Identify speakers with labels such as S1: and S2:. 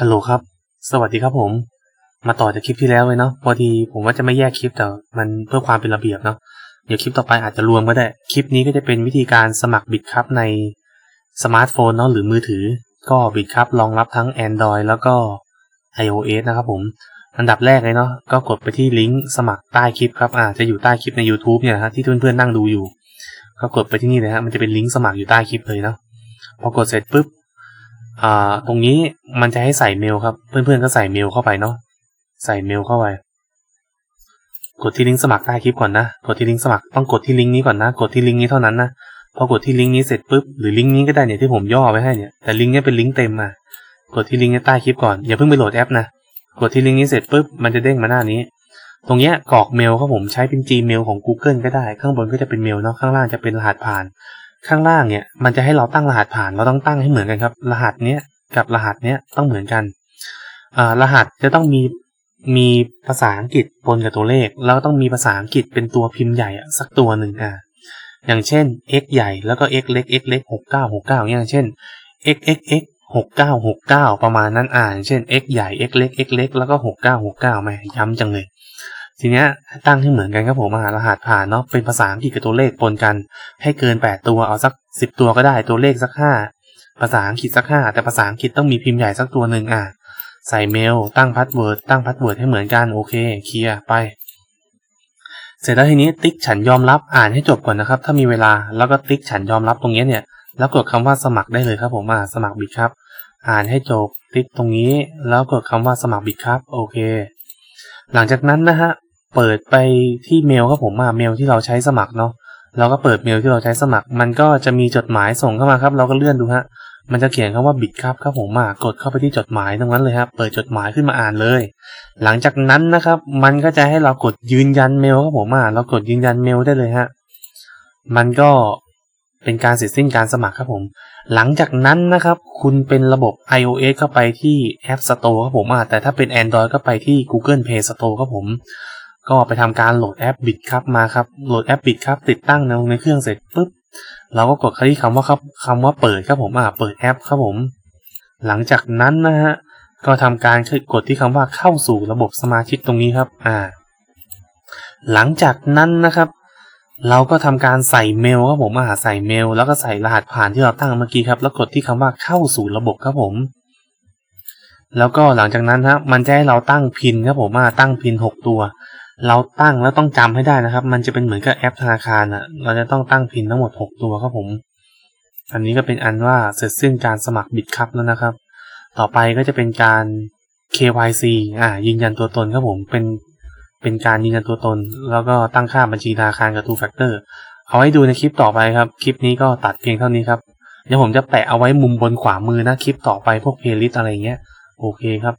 S1: ฮัลโหลครับ สวัสดีครับผม มาต่อจากคลิปที่แล้วเลยเนาะ พอดีผมว่าจะไม่แยกคลิปแต่มันเพื่อความเป็นระเบียบเนาะ เดี๋ยวคลิปต่อไปอาจจะรวมก็ได้ คลิปนี้ก็จะเป็นวิธีการสมัครบิตครับในสมาร์ทโฟนเนาะหรือมือถือ ก็บิตครับรองรับทั้ง Android แล้วก็ iOS นะครับผม อันดับแรกเลยเนาะ ก็กดไปที่ลิงก์สมัครใต้คลิปครับ อาจะอยู่ใต้คลิปใน YouTube เนี่ยฮะที่เพื่อนๆนั่งดูอยู่ ก็กดไปที่นี่เลยฮะ มันจะเป็นลิงก์สมัครอยู่ใต้คลิปเลยเนาะ พอกดเสร็จปุ๊บ อ่าตรงนี้มันจะให้ใส่เมลครับ เพื่อนๆก็ใส่เมลเข้าไปเนาะใส่เมลเข้าไป กดที่ลิงก์สมัครใต้คลิปก่อนนะ กดที่ลิงก์สมัครต้องกดที่ลิงก์นี้ก่อนนะ กดที่ลิงก์นี้เท่านั้นนะ พอกดที่ลิงก์นี้เสร็จปุ๊บ หรือลิงก์นี้ก็ได้เนี่ยที่ผมย่อไว้ให้เนี่ย แต่ลิงก์นี้เป็นลิงก์เต็มอะกดที่ลิงก์นี้ใต้คลิปก่อน อย่าเพิ่งไปโหลดแอปนะ กดที่ลิงก์นี้เสร็จปุ๊บ มันจะเด้งมาหน้านี้ ตรงเนี้ยกรอกเมลครับผมใช้เป็น Gmail ของ Google ก็ได้ ข้างบนก็จะเป็นเมลเนาะ ข้างล่างจะเป็นรหัสผ่าน ข้างล่างเนี่ยมันจะให้เราตั้งรหัสผ่านเราต้องตั้งให้เหมือนกันครับ รหัสเนี้ยกับรหัสเนี้ยต้องเหมือนกันอ่ารหัสจะต้องมีมีภาษาอังกฤษปนกับตัวเลข แล้วต้องมีภาษาอังกฤษเป็นตัวพิมพ์ใหญ่อะสักตัวหนึ่งอ่าอย่างเช่น x ใหญ่แล้วก็ x เล็ก x เล็กหกเก้าหกเก้าอย่างเช่น x x x หกเก้าหกเก้าประมาณนั้นอ่านเช่น x ใหญ่ x เล็ก x เล็กแล้วก็หกเก้าหกเก้าแม่ย้ำจังเลย ทีเนี้ยตั้งให้เหมือนกันครับผมอ่ารหัสผ่านเนาะเป็นภาษาอังกฤษกับตัวเลขปนกัน ให้เกินแปดตัวเอาสักสิบตัวก็ได้ตัวเลขสักห้าภาษาอังกฤษสักห้าแต่ภาษาอังกฤษต้องมีพิมพ์ใหญ่สักตัวหนึ่งอะใส่เมล ตั้งพาสเวิร์ดตั้งพาสเวิร์ดให้เหมือนกันโอเคเคลียร์ไป เสร็จแล้วทีนี้ติ๊กฉันยอมรับอ่านให้จบก่อนนะครับ ถ้ามีเวลาแล้วก็ติ๊กฉันยอมรับตรงนี้เนี่ย แล้วกดคำว่าสมัครได้เลยครับผมอ่าสมัครบิตครับ อ่านให้จบติ๊กตรงนี้ แล้วกดคำว่าสมัครบิตครับโอเค หลังจากนั้นนะฮะ เปิดไปที่เมลครับผมอ่าเมลที่เราใช้สมัครเนาะเราก็เปิดเมลที่เราใช้สมัคร มันก็จะมีจดหมายส่งเข้ามาครับ เราก็เลื่อนดูฮะ มันจะเขียนคำว่าบิตครับครับผมอ่ากดเข้าไปที่จดหมายตรงนั้นเลยครับเปิดจดหมายขึ้นมาอ่านเลย หลังจากนั้นนะครับ มันก็จะให้เรากดยืนยันเมลครับผมอ่าเรากดยืนยันเมลได้เลยฮะมันก็เป็นการเสร็จสิ้นการสมัครครับผม หลังจากนั้นนะครับ คุณเป็นระบบ iOS เข้าไปที่ App Store ครับผมอ่าแต่ถ้าเป็น Android ก็ไปที่ Google Play Store ครับผม ก็ไปทำการโหลดแอปบิตครับมาครับโหลดแอปบิตครับติดตั้งในในเครื่องเสร็จปุ๊บเราก็กดที่คำว่าครับคำว่าเปิดครับผมอ่าเปิดแอปครับผม หลังจากนั้นนะฮะก็ทำการกดที่คำว่าเข้าสู่ระบบสมาชิกตรงนี้ครับอ่า หลังจากนั้นนะครับ เราก็ทำการใส่เมลครับผมอ่าใส่เมล แล้วก็ใส่รหัสผ่านที่เราตั้งเมื่อกี้ครับ แล้วกดที่คำว่าเข้าสู่ระบบครับผมแล้วก็หลังจากนั้นฮะมันจะให้เราตั้งพินครับผมอ่าตั้งพินหกตัว เราตั้งแล้วต้องจำให้ได้นะครับ มันจะเป็นเหมือนกับแอปธนาคารอะ เราจะต้องตั้งพินทั้งหมดหกตัวครับผม อันนี้ก็เป็นอันว่าเสร็จสิ้นการสมัครบิตครับแล้วนะครับ ต่อไปก็จะเป็นการ KYC อ่า ยืนยันตัวตนครับผม เป็น เป็นการยืนยันตัวตน แล้วก็ตั้งค่าบัญชีธนาคารกับ Two Factor เอาไว้ดูในคลิปต่อไปครับ คลิปนี้ก็ตัดเพียงเท่านี้ครับ เดี๋ยวผมจะแปะเอาไว้มุมบนขวามือนะคลิปต่อไปพวกเพลย์ลิสต์อะไรเงี้ย โอเคครับ